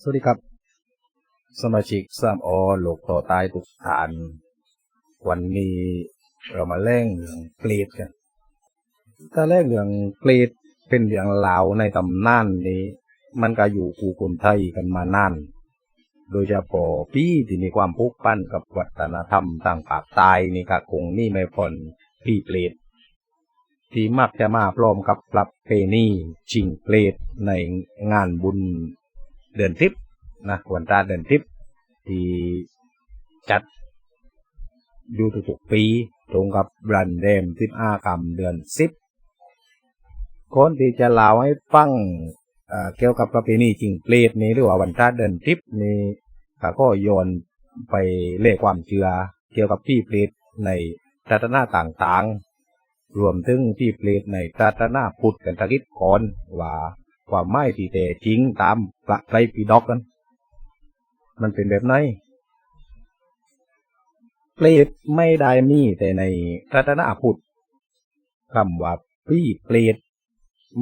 สวัสดีครับ สมาชิกสามอโลกต่อตายทุกฐาน วันนี้เรามาเล่งเรื่องเกรดกันถ้าเล่งเรื่องเกรดเป็นเรื่องลาวในตำนานนี้ มันก็อยู่คู่คนไทยกันมานาน โดยเฉพาะพี่ที่มีความผูกพันกับวัฒนธรรมต่างปากตายนี่ก็คงนี่ไม่พ้นพี่เปรตที่มักจะมาพร้อมกับปรับเพณีชิงเปรตในงานบุญ เดือนทิพย์นะวันตาเดือนทิพย์ที่จัดอยู่ทุกๆปีตรงกับรันเดมทิพอากรรมเดือนสิบคนที่จะเล่าให้ฟังเเกี่ยวกับประเพณีจริงเปรตนี้หรือว่าวันตาเดือนทิพย์นี้ก็ก็โยนไปเล่ความเชื่อเกี่ยวกับพี่เปรตในศาสนาต่างๆ รวมถึงพี่เปรตในศาสนาพุทธกันตะกิดก่อนว่า ความไม่ที่แต่จริงตามพระไตรปิฎกกันมันเป็นแบบไหนเปรตไม่ได้มีแต่ในศาสนาพุทธคำว่าพี่เปรต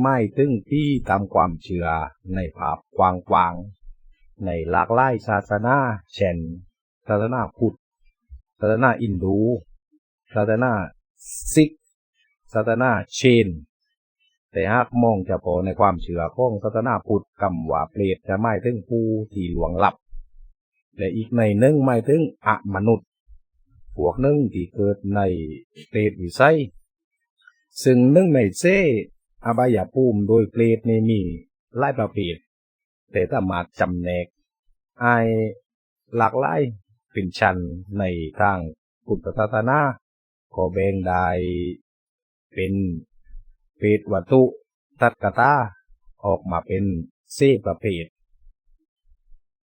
ไม่ถึงที่ตามความเชื่อในภาพกว้างๆในหลากหลายศาสนาเช่นศาสนาพุทธศาสนาอินดูศาสนาซิกศาสนาเชน แต่หากมองเฉพาะในความเชื่อของศาสนาพุทธคำว่าเปรตจะหมายถึงผู้ที่หลวงหลับ และอีกในหนึ่งหมายถึงอะมนุษย์ พวกหนึ่งที่เกิดในเปรตวิสัย ซึ่งหนึ่งในเซอบายภูมิโดยเปรตนี่มีหลายประเภทแต่ถ้ามาจำแนกไอหลากหลายเป็นชั้นในทางพุทธศาสนาก็แบ่งได้เป็น ปรตวัตถุตัดกตาออกมาเป็นเซประเภท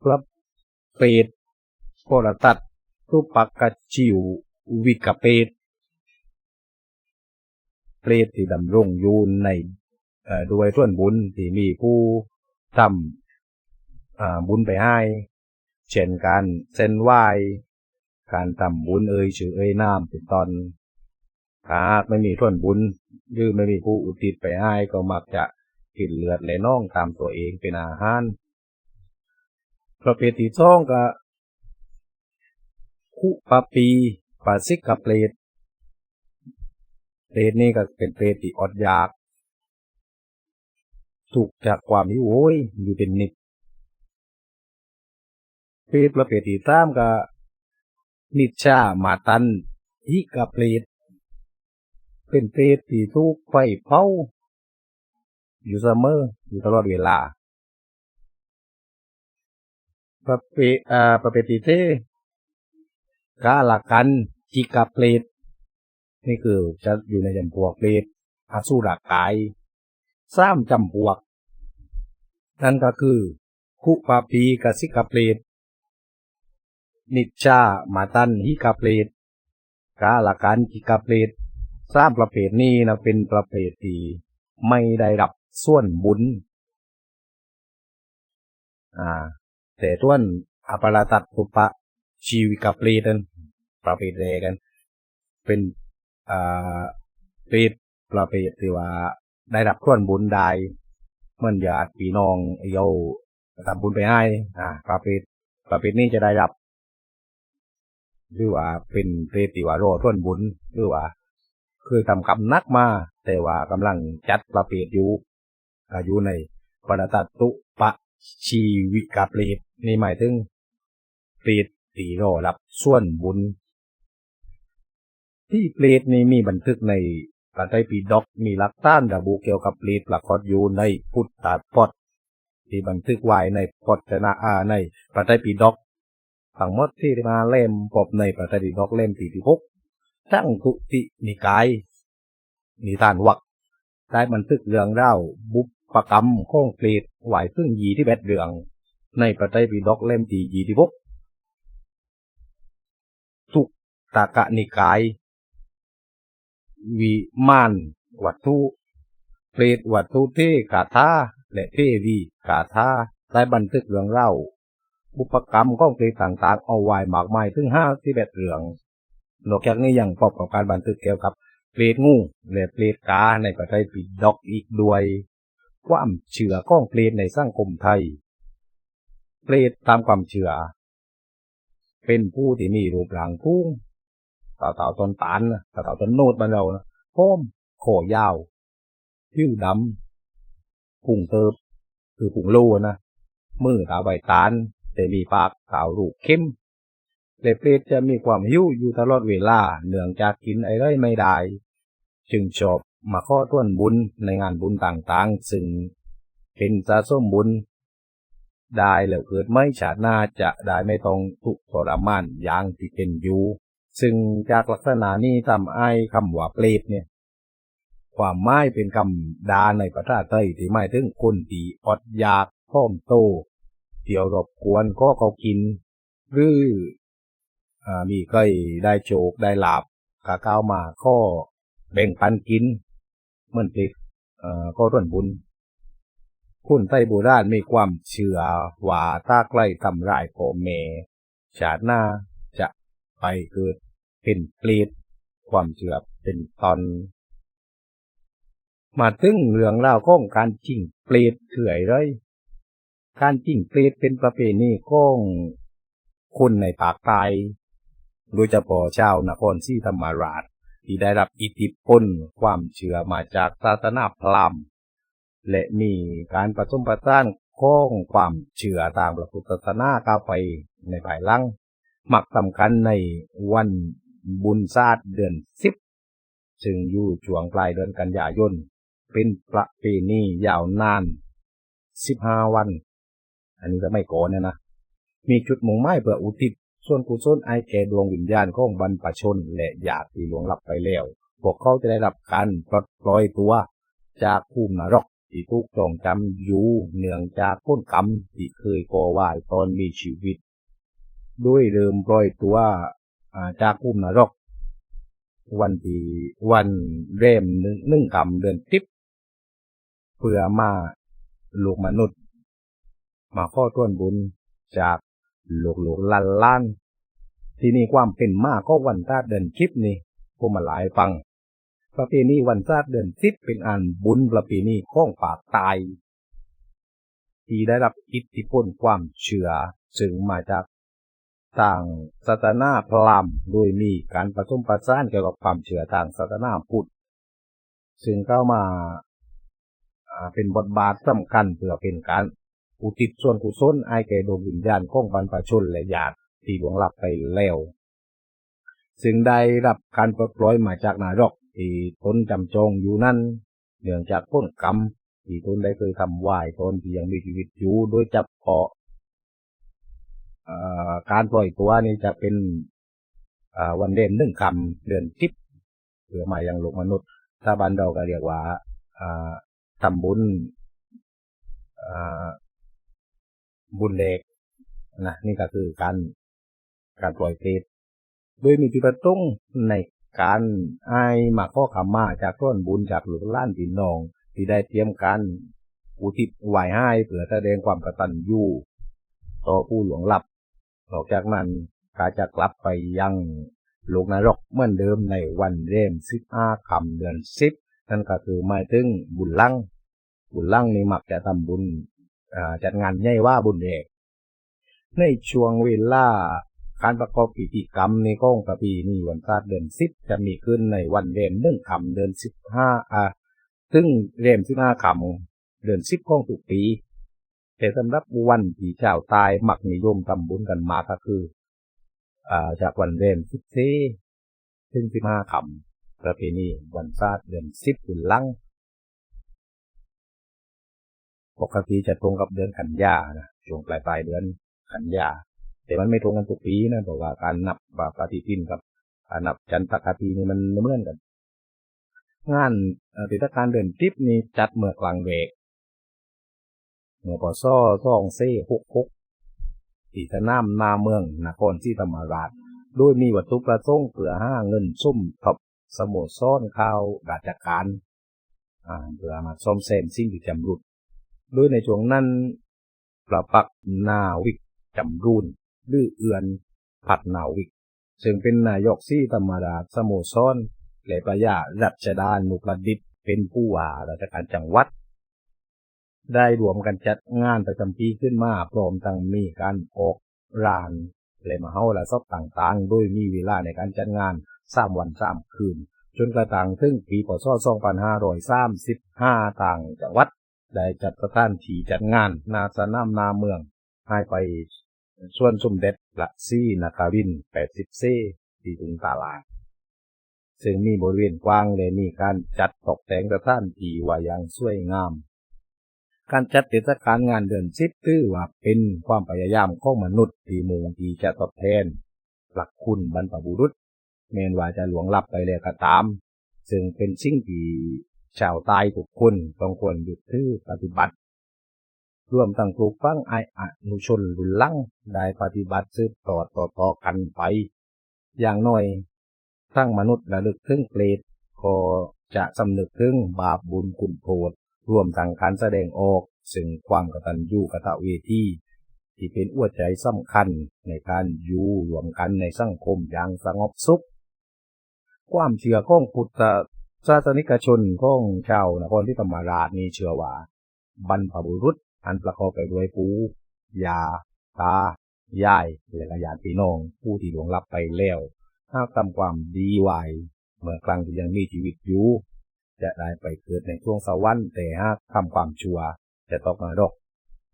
ครับเปรตโพลตัดรูปักกะจิววิกเปรตเปรตที่ดำรงอยู่ในด้วยส่วนบุญที่มีผู้ทำบุญไปให้ เช่นการเส้นไหว้ การทำบุญเอ่ยชื่อเอ่ยนามเป็นตอน ถ้าหากไม่มีส่วนบุญหรือไม่มีผู้อุทิศไปให้ก็มักจะกินเลือดและน่องตามตัวเองเป็นอาหารประเภทที่สองก็คุปปีปาซิกกับเปรตเปรตนี่ก็เป็นเปรตที่อดอยาก ถูกจากความหิวโหยอยู่เป็นนิดเปรตประเภทที่สามก็นิชามาตันฮิกับเปรต เป็นเปรตที่ถูกไฟเผาอยู่เสมออยู่ตลอดเวลาประเภทอ่าประเภทที่เทกาลกัน จิกาเปรตนี่คือจะอยู่ในจำพวกเปรตอสุรกายสามจำพวก นั่นก็คือคุปาปีกสิกาเปรตนิจจามาตันฮิกาเปรตกาลกันจิกาเปรต สามประเภทนี้นะเป็นประเภทที่ไม่ได้รับส่วนบุญ อ่า แต่ต้วนอปราตัดปุปะชีวิกับเปรตนั้นประเภทแรกกัน เป็นอ่าเปรตประเภทที่ว่าได้รับส่วนบุญได้เหมื่อนญาติพี่น้องโยทำบุญไปให้อ่าประเภทประเภทนี้จะได้รับหรือว่าเป็นเปรตที่ว่ารอส่วนบุญหรือว่า เคยทำกรรมนักมา แต่ว่ากำลังจัดประเภทอยู่อายุในปรตัตตุปะชีวิกาเปรตนี่หมายถึงเปรตตีรอรับส่วนบุญ ที่เปรตนี่มีบันทึกในพระไตรปิฎกมีหลักฐานระบุเกี่ยวกับเปรตปรากฏอยู่ในพุทธพจน์ที่บันทึกไว้ในพจนาอาในพระไตรปิฎกทั้งหมดที่มาเล่มพบในพระไตรปิฎกเล่มที่ที่หก ทั้งทุตินิกายนิทานวักได้บันทึกเรื่องเล่าบุปกรรมข้องเปรตไหวซึ่งยีที่แบดเรือง ในพระไตรปิฎกเล่มที่ยีที่หกทุกตากะนิกาย วิมานวัตถุเปรตวัตถุเทกาธาและเทวีกาธาได้บันทึกเรื่องเล่าบุปกรรมข้องเปรตต่างๆ เอาไว้มากมายถึงห้าสิบเอ็ดเรื่อง นอกจากนี้ยังพบกับการบันทึกเกี่ยวกับเปรตงูและเปรตกาในประเทศปิดอกอีกด้วย ความเชื่อข้องเปรตในสังคมไทย เปรตตามความเชื่อ เป็นผู้ที่มีรูปร่างสูงต่าเต่าต้นตานนะต่าเต่าต้นโนดบ้าเรานะพ้มโขยาวผิวดำพุงเติบ คือพุงโลนะมือตาใบตานแต่มีปากขาวรูปเข้ม เลเปรตจะมีความหิวอยู่ตลอดเวลา เนื่องจากกินอะไรไม่ได้ จึงชอบมาข้อต้วนบุญในงานบุญต่างๆ ซึ่งเป็นสะสมบุญ ได้แล้วเกิดไม่ชาติหน้าจะได้ไม่ต้องทุกข์ทรมานอย่างที่เป็นอยู่ซึ่งจากลักษณะนี้ทำให้คำว่าเปรตเนี่ย ความหมายเป็นคำดาในประเทศไทยที่หมายถึงคนที่อดอยากพ้อมโตเที่ยวรบกวนก็เขากิน หรือ มีใครได้โชคได้ลาบกาก้าวมาข้อแบ่งปันกินเหมือนติดก็ร่วนบุญ คุณไต้โบราณมีความเชื่อว่าถ้าใกล้ทำร้ายพ่อแม่ชาติหน้าจะไปเกิดเป็นเปรตความเชื่อเป็นตอน มาถึงเรื่องราวของการจิงเปรตเถื่อยเลยการจิงเปรตเป็นประเพณีของคนในปากใต้ โดยเฉพาะชาวนครศรีธรรมราช ที่ได้รับอิทธิพลความเชื่อมาจากศาสนาพราหมณ์และมีการผสมผสานข้องความเชื่อตามพระพุทธศาสนากาไปในภายหลังมักสำคัญในวันบุญศาสตร์เดือนสิบซึ่งอยู่ช่วงปลายเดือนกันยายนเป็นประเพณียาวนานสิบห้าวัน อันนี้จะไม่ก่อนเนี่ยนะ มีจุดมุ่งหมายเพื่ออุทิศ ส่วนกุศลไอแก่ดวงวิญญาณของบรรพชนและญาติที่หลวงหลับไปแล้ว พวกเขาจะได้รับการปลดปล่อยตัว จากภูมินรกที่ถูกจองจำอยู่เนื่องจากก้นกรรมที่เคยก่อวายตอนมีชีวิต ด้วยเดิมปล่อยตัวจากภูมินรก วันที่วันเริ่มหนึ่งหนึ่งกรรมเดือนทิพเพื่อมาลูกมนุษย์ มาข้อต้นบุญจาก หลกหลกลันล้านที่นี่ความเป็นมากก็วันชาติเดินคลิปนี่ผมมาหลายฟัง ประเพณีวันชาติเดินทิพเป็นอันบุญประเพณีข้องปากตาย ที่ได้รับอิทธิพลความเชื่อซึ่งมาจากต่างศาสนาพราหมณ์โดยมีการผสมผสานเกี่ยวกับความเชื่อทางศาสนาพุทธซึ่งเข้ามาเป็นบทบาทสำคัญเพื่อเป็นการ อุทิศส่วนกุศลไอแก่ดวงวิญญาณของบรรพชนและญาติที่หลวงลับไปแล้ว ซึ่งได้รับการปลดปล่อยมาจากนารกที่ตนจำจองอยู่นั้นเนื่องจากพ้นกรรมที่ตนได้เคยทำไหวตนที่ยังมีชีวิตอยู่โดยจับเพาะการปล่อยตัวนี้จะเป็นวันเด่นหนึ่งคำเดือนทิพย์เพื่อมายังโลกมนุษย์ ถ้าบันเราก็เรียกว่าทำบุญ บุญเล็กนะนี่ก็คือการการปล่อยเพศโดยมีจุดประสงค์ในการไอมาข้อขมาจากต้นบุญจากหลวงล้านพี่น้อง ที่ได้เตรียมการอุทิศไหวให้เพื่อแสดงความกตัญญูต่อผู้หลวงลับนอกจากนั้นกาจะกลับไปยังโลกนรกเหมือนเดิมในวันเริ่มสิบห้าคำเดือนสิบนั่นก็คือหมายถึงบุญลังบุญลังนี่มักจะทำบุญ จัดงานใหญ่ว่าบุญเอกในช่วงเวลาการประกอบพิธีกรรมในก้องกระปีนี่วันศาสตร์เดือนสิบจะมีขึ้นในวันเดือนหนึ่งคำเดือนสิบห้าอ่าซึ่งเริ่มสิบห้าคำเดือนสิบก้องทุกปี แต่สำหรับวันที่เจ้าตายมักนิยมทำบุญกันมาก็คืออ่าจากวันเดือนสิบสี่ถึงสิบห้าคำประเพณีวันศาสตร์เดือนสิบบุญลัง ปกติจะตรงกับเดือนกันยานะช่วงปลายปลายเดือนกันยา แต่มันไม่ตรงกันทุกปีนะเพราะว่าการนับว่าปฏิทินกับการนับจันทรคตินี่มันเหมือนกัน งานติดการเดินทิปนี้จัดเมื่อกลางเวกเมื่อปอซ่อซ่องเซ่หกหกที่สนามนาเมืองนครศรีธรรมราชโดยมีวัตถุประสงค์เพื่อห้าเงินซุ่มทบสมุซ้อนข้าวราชการเพื่อมาซ่อมแซมสิ่งที่จำรุด โดยในช่วงนั้นประปักนาวิกจำรูนดื้อเอือน ผัดนาวิก ซึ่งเป็นนายกซี่ธรรมราชสโมสรและประยารัชดานุประดิษฐ์เป็นผู้ว่าราชการจังหวัด ได้รวมกันจัดงานประจำปีขึ้นมาพร้อมทั้งมีการออกรานและมาเฮาและซอบต่างๆ โดยมีเวลาในการจัดงานสามวันสามคืน จนกระทั่งถึงปีพศ2535ต่างจังหวัด ได้จัดสถานที่จัดงาน นาสนามนาเมืองให้ไปส่วนสมเด็จพระศรีนาคาริน80เซที่ตุงตาลาซึ่งมีบริเวณกว้างและมีการจัดตกแต่งสถานที่ไว้อย่างสวยงาม การจัดเทศกาลงานเดือนสิบถือว่าเป็นความพยายามของมนุษย์ที่มุ่งที่จะตอบแทน หลักคุณบรรพบุรุษแม้นว่าจะหลวงลับไปแล้วก็ตาม ซึ่งเป็นสิ่งที่ ชาวใต้ทุกคนต้องควรหยุดถือปฏิบัติ ร่วมทั้งปลูกฝังไออนุชนรุ่นลังได้ปฏิบัติสืบต่อต่อต่อกันไป อย่างน้อยทั้งมนุษย์ระลึกถึงเปรตก็จะสำนึกถึงบาปบุญคุณโทษร่วมทั้งการแสดงออกซึ่งความกตัญญูกตเวทีที่เป็นอ้วใจสำคัญในการอยู่รวมกันในสังคมอย่างสงบสุข ความเชื่อของพุทธ ศาสนิกชนของชาวนครที่ธรรมราชนี้เชื่อว่าบรรพบุรุษอันประกอบไปด้วยปู่ยา ตา ยายและญาติพี่น้อง ผู้ที่หลวงลับไปแล้วหากทำความดีไวเมื่อครั้งที่ยังมีชีวิตอยู่ จะได้ไปเกิดในช่วงสวรรค์แต่หากทำความชั่วจะตกนรก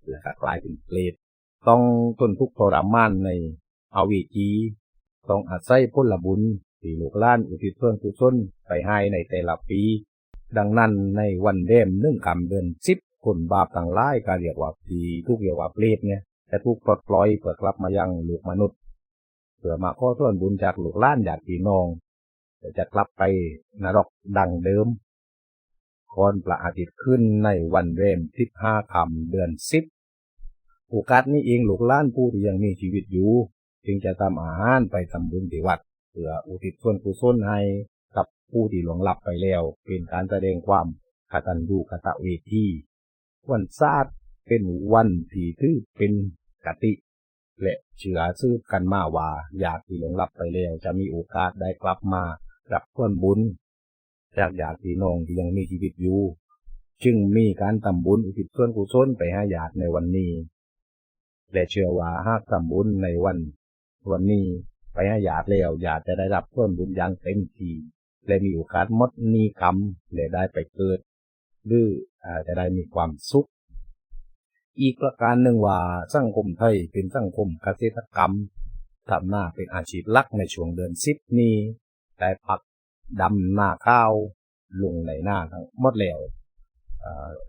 และกลายเป็นเปรตต้องทนทุกข์ทรมานในอวิจีต้องอาศัยผลบุญ ที่ลูกล้านอุทิศส่วนกุศลไปให้ในแต่ละปี ดังนั้นในวันเดมนึ่งคำเดือนสิบคนบาปต่างหลายก็เรียกว่าผีทุกเรียกว่าเปรตเนี่ยแต่ทุกปลดปล่อยเปิดกลับมายังลูกมนุษย์เพื่อมาขอส่วนบุญจากลูกล้านจากพี่น้องจะกลับไปนรกดังเดิมคอนพระอาทิตย์ขึ้นในวันเรมทิศห้าคำเดือนสิบโอกาสนี้เองลูกล้านผู้ที่ยังมีชีวิตอยู่ จึงจะทำอาหารไปทำบุญที่วัด เพื่ออุทิศส่วนกุศลให้กับผู้ที่หลวงลับไปแล้ว เป็นการแสดงความกตัญญูกตเวทีวันศาสตร์เป็นวันที่ถือเป็นกติ และเชื่อซื้อกันมาว่าอยากที่หลงลับไปแล้ว จะมีโอกาสได้กลับมารับส่วนบุญ จากญาติพี่น้องที่ยังมีชีวิตอยู่ จึงมีการทำบุญอุทิศส่วนกุศลไปให้ญาติในวันนี้ และเชื่อว่าหากทำบุญในวัน วันนี้ ไปให้ญาติแล้วญาติจะได้รับส่วนบุญอย่างเต็มที่และมีโอกาสมดนีกรรมและได้ไปเกิด หรืออาจจะได้มีความสุข อีกประการหนึ่งว่าสังคมไทยเป็นสังคมเกษตรกรรมทำหน้าเป็นอาชีพหลักในช่วงเดือนสิบนี้แต่ปักดำหน้าข้าวลงในหน้าทั้งหมดแล้ว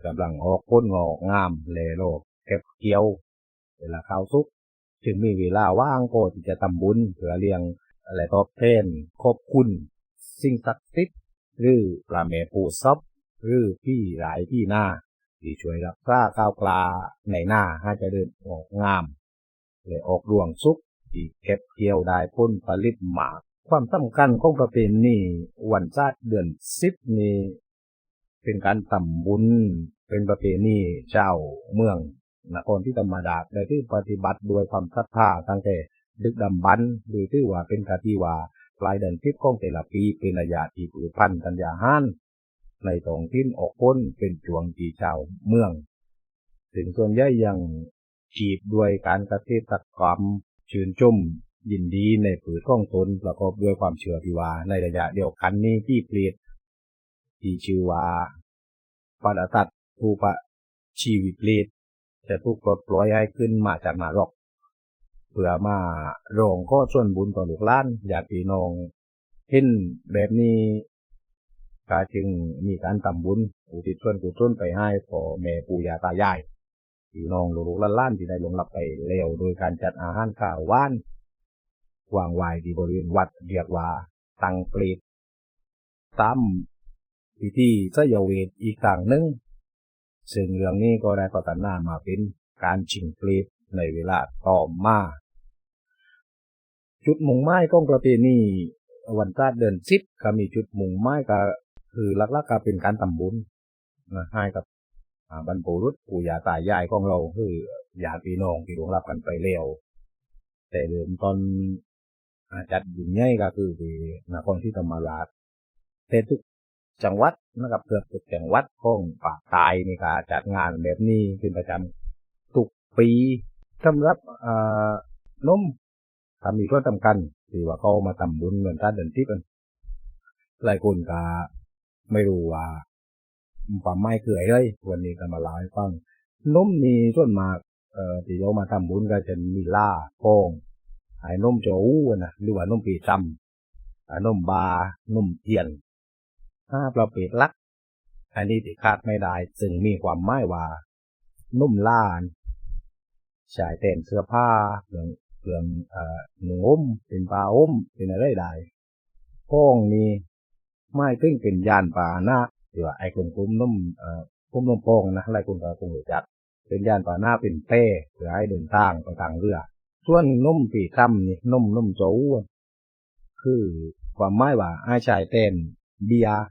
กำลังออกพ้นงอกงามเลโลกเก็บเกี่ยว เวลาข้าวสุก จึงมีเวลาว่างก็ที่จะทำบุญเพื่อเลี้ยงอะไรตอบแทนขอบคุณ สิ่งศักดิ์สิทธิ์หรือพระแม่ปู่ซอบหรือพี่หลายพี่หน้าที่ช่วยรักษาข้าวกลาในหน้าให้เจะเดินออกงามและออกรวงสุกที่เก็บเกี่ยวได้พ้นผลิตหมาก ความสำคัญของประเพณีวันชาติเดือนสิบนี้เป็นการทำบุญเป็นประเพณีเจ้าเมือง นครที่ธรรมดาโดยที่ปฏิบัติโดยความศรัทธาตั้งแต่ดึกดำบรรพ์หรือที่ว่าเป็นกาที่ว่าปลายเดือนทิพของแต่ละปีเป็นระยะที่ผือพันธัญญาห้านในท้องถิ่นออกพ้นเป็นจวงทีชาวเมือง ถึงส่วนใหญ่ยังจีบด้วยการกระเทศกรรมชื่นชมยินดีในผืนข้องตนประกอบด้วยความเชื่อที่ว่าในระยะเดียวกันนี้ที่เปลี่ยนที่ชื่อว่าปาดตัดภูปะชีวิตเปลี่ย จะถูกปลดปล่อยให้ขึ้นมาจากนรกเพื่อมาโรงก็ส่วนบุญต่อลูกล้านญาติพี่น้องเห็นแบบนี้ก็จึงมีการทำบุญอุทิศส่วนกุศลไปให้พ่อแม่ปู่ย่าตายายพี่น้องลูกล้านที่ได้ลงรับไปแล้วโดยการจัดอาหารข้าวว่านวางไว้ที่บริเวณวัดเรียกว่าตังเปรตตามพิธีสยเวทอีกต่างหนึ่ง ซึ่งเรื่องนี้ก็ได้พัฒนามาเป็นการชิงเปรตในเวลาต่อมาจุดมุ่งหมายของประเพณีวันชาเดือนสิบก็มีจุดมุ่งหมายก็คือลักๆก็เป็นการทำบุญนะให้กับบรรพบุรุษปู่ย่าตายายของเราคือญาติพี่น้องที่หลวงรับกันไปแล้วแต่เดิมตอนจัดบุญใหญ่ก็คือที่นครที่ธรรมราชแต่ทุก จังหวัดนะครับเกือบทุกจังหวัดของปากใตายนี่ก็จัดงานแบบนี้เป็นประจำทุกปีสำหรับอ่านมทำมีเพื่อทำกันที่ว่าเขามาทำบุญเงินต้านเดินที่กันหลายคนก็ไม่รู้ว่าความไม่คืออะไรวันนี้ก็มาเล่าให้ฟังนมนี่ส่วนมากเอ่อที่เรามาทำบุญก็จะมีล่าโป้งไอ้นมโจอู้นะหรือว่านมปีจำไอ้นมบานมเทียน ถ้าเราเปิดลัก อันนี้ที่คาดไม่ได้ซึ่งมีความหมายว่า นุ่มล่านชายเต้นเสื้อผ้าเครื่องเครื่องเอ่อหนุ่มเป็นปลาอมเป็นอะไรได้พ้องนี้ไม่ถึงเป็นยานป่าหน้าหรือว่าไอ้คนคุ้มนุ่มเอ่อคุ้มนุ่มโป้งนะอะไรคนก็คงรู้จักเป็นยานป่าหน้าเป็นเป้หรือให้เดินทางไปทางเรือส่วนนุ่มปีซ้ำนี่นุ่มนุ่มโจวคือความหมายว่าไอ้ชายเต้นเบียร์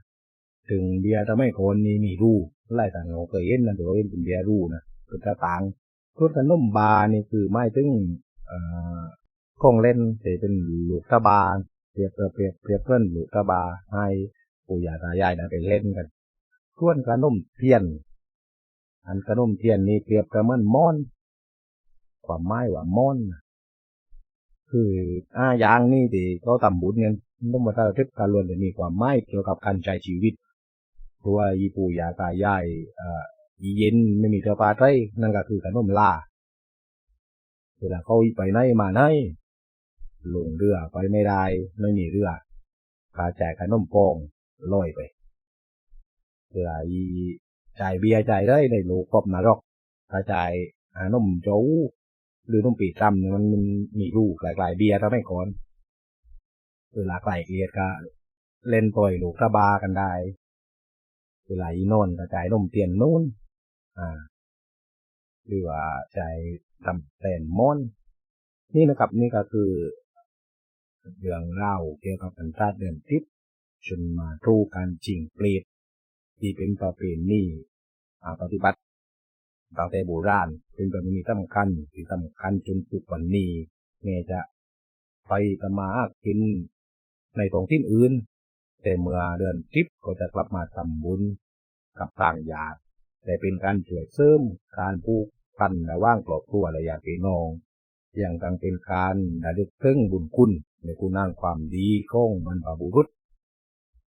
ถึงเบียร์ทำให้คนนี้มีรูไล่ต่างเราเคยเห็นนะแต่ว่าเป็นเบียร์รูนะคือตาต่างส่วนขนมบาร์นี่คือไม่ถึงเอ่อของเล่นที่เป็นลูกตะบาเปรียบเปรียบเปรียบเพื่อนลูกตะบาให้ปู่ย่าตายายนะไปเล่นกันส่วนขนมเทียน อันขนมเทียนนี่เปรียบกับเหมันมอน ความหมายว่ามอนคืออาอย่างนี่ที่เขาทำบุญกันต้องมาทำทิพการลวนจะมีความหมายเกี่ยวกับการใช้ชีวิต เพราะว่าอีปู่ยาตายายอ่ออีเย็นไม่มีเสื้อผ้าใส่นั่นก็คือขนมลาเวลาเขาไปไหนมาไหนลงเรือไปไม่ได้ไม่มีเรือพาแจกขนมปองลอยไปเวลาอีจ่ายเบียร์จ่ายได้ในโลกครอบนรกถ้าจ่ายหานมโจวหรือนมปีกำเนี่ยมันมีรูกหลายๆเบียร์ทำให้ก่อนเวลาไกลเกลียดก็เล่นต่อยลูกระบากันได้ เวลาอีโน่นกระจายนมเตียนนู้นอ่าหรือว่าใจทำแต่นม้อนนี่นะครับนี่ก็คือ เรื่องเล่าเกี่ยวกับการชาเดือนทิพย์จนมาทูการจริงเปรตที่เป็นประเพณีอ่าปฏิบัติตั้งแต่โบราณเป็นประเพณีสำคัญที่สำคัญจนทุกวันนี้แม้จะไปตมากินในท้องที่อื่น แต่เมื่อเดือนทิพย์ก็จะกลับมาทำบุญกับต่างญาติแต่เป็นการช่วยเสริมการผูกพันระหว่างครอบครัวและญาติพี่น้องอย่างตั้งเป็นการระลึกถึงบุญคุณในคุณงามความดีของบรรพบุรุษ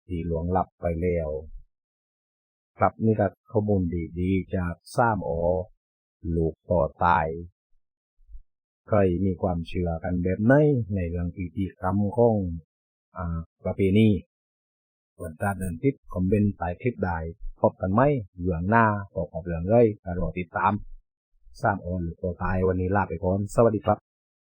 ที่หลวงลับไปแล้วครับนี่ก็ข้อมูลดีๆ จากซ้ามออลูกต่อตายใครมีความเชื่อกันแบบไหนในเรื่องพิธีกรรมของอประเพณี วันตาเดินทิศคอมเมนต์ใต้คลิปได้พบกันไหมเหลืองหน้าบอกกับเหลืองเลยรอติดตามสร้างออนหรือตัวตายวันนี้ลาไปก่อน สวัสดีครับ